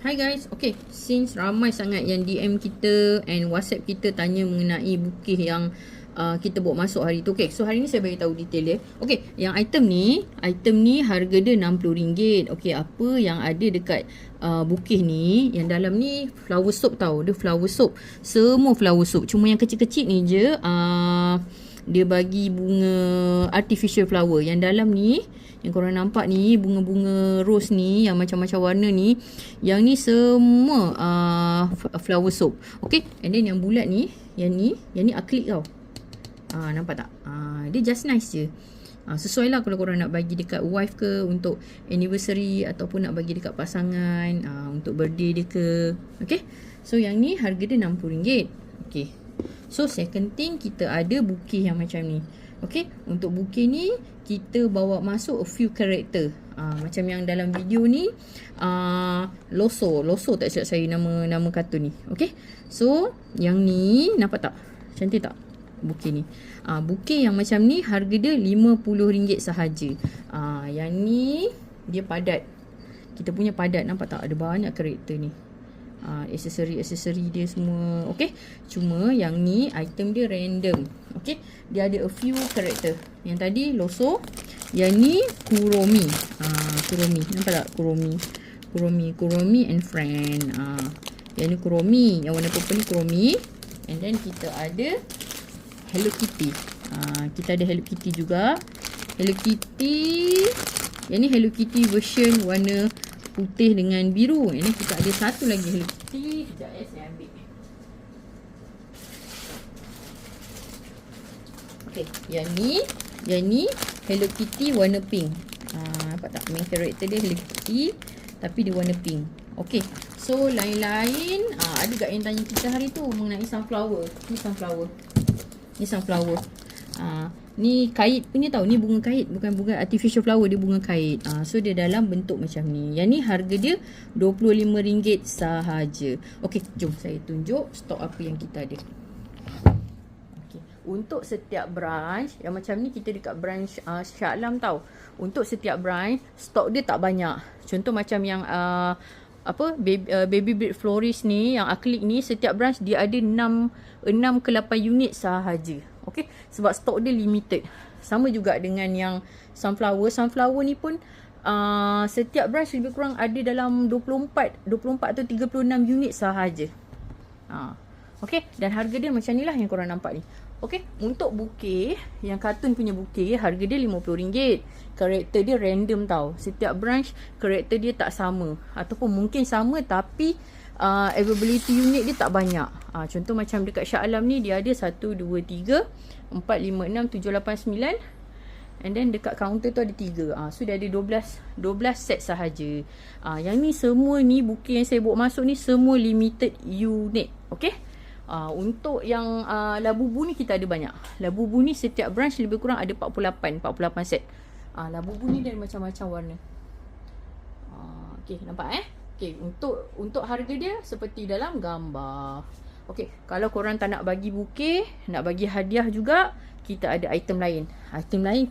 Hi guys, okay, since ramai sangat yang DM kita and WhatsApp kita tanya mengenai bukih yang uh, kita bawa masuk hari tu. Okay, so hari ni saya bagi tahu detail dia. Okay, yang item ni, item ni harga dia RM60. Okay, apa yang ada dekat uh, bukih ni, yang dalam ni flower soap tau. Dia flower soap. Semua flower soap. Cuma yang kecil-kecil ni je, uh, dia bagi bunga artificial flower. Yang dalam ni, yang korang nampak ni bunga-bunga rose ni yang macam-macam warna ni yang ni semua uh, flower soap. Okay? And then yang bulat ni yang ni yang ni aklik tau. Uh, nampak tak? Uh, dia just nice je. Uh, sesuai lah kalau korang nak bagi dekat wife ke untuk anniversary ataupun nak bagi dekat pasangan uh, untuk birthday dia ke. Okay? So yang ni harga dia RM60. Okay. So second thing kita ada bukih yang macam ni Okay, untuk bukit ni kita bawa masuk a few character. Uh, macam yang dalam video ni uh, Loso, Loso tak silap saya nama nama kartun ni. Okay, so yang ni nampak tak? Cantik tak? Bukit ni. Ah uh, bukit yang macam ni harga dia RM50 sahaja. Ah uh, yang ni dia padat. Kita punya padat nampak tak? Ada banyak karakter ni uh, aksesori-aksesori dia semua okey cuma yang ni item dia random okey? Dia ada a few character. Yang tadi loso. Yang ni kuromi. Uh, kuromi. Nampak tak kuromi? Kuromi kuromi and friend uh, yang ni kuromi. Yang warna purple ni kuromi. And then kita ada hello kitty. Uh, kita ada hello kitty juga. Hello kitty. Yang ni hello kitty version warna putih dengan biru. Ini kita ada satu lagi Hello Kitty. Sekejap ya, saya ambil. Okey, yang ni, yang ni Hello Kitty warna pink. Ha, nampak tak? Main character dia Hello Kitty tapi dia warna pink. Okey, so lain-lain, ha, ada tak yang tanya kita hari tu mengenai sunflower? Ni sunflower. Ni sunflower. Ha, Ni kait punya tau. Ni bunga kait. Bukan bunga artificial flower. Dia bunga kait. Uh, so, dia dalam bentuk macam ni. Yang ni harga dia RM25 sahaja. Okey, jom saya tunjuk stok apa yang kita ada. Okay. Untuk setiap branch, yang macam ni kita dekat branch uh, Shah Alam tau. Untuk setiap branch, stok dia tak banyak. Contoh macam yang uh, apa baby, uh, baby breed florist ni yang aklik ni setiap branch dia ada 6 6 ke 8 unit sahaja. Okey, sebab stok dia limited. Sama juga dengan yang sunflower. Sunflower ni pun uh, setiap branch lebih kurang ada dalam 24 24 atau 36 unit sahaja. Ha. Okey, dan harga dia macam ni lah yang korang nampak ni. Okey, untuk bukit, yang kartun punya bukit, harga dia RM50. Karakter dia random tau. Setiap branch, karakter dia tak sama. Ataupun mungkin sama tapi uh, availability unit dia tak banyak. Uh, contoh macam dekat Shah Alam ni dia ada 1, 2, 3, 4, 5, 6, 7, 8, 9. And then dekat counter tu ada 3. Uh, so dia ada 12 12 set sahaja. Uh, yang ni semua ni bukit yang saya bawa masuk ni semua limited unit. Okay. Uh, untuk yang uh, labubu ni kita ada banyak. Labubu ni setiap branch lebih kurang ada 48. 48 set. Uh, labubu ni dari macam-macam warna. Uh, okay nampak eh. Okey, untuk untuk harga dia seperti dalam gambar. Okey, kalau korang tak nak bagi bukit, nak bagi hadiah juga, kita ada item lain. Item lain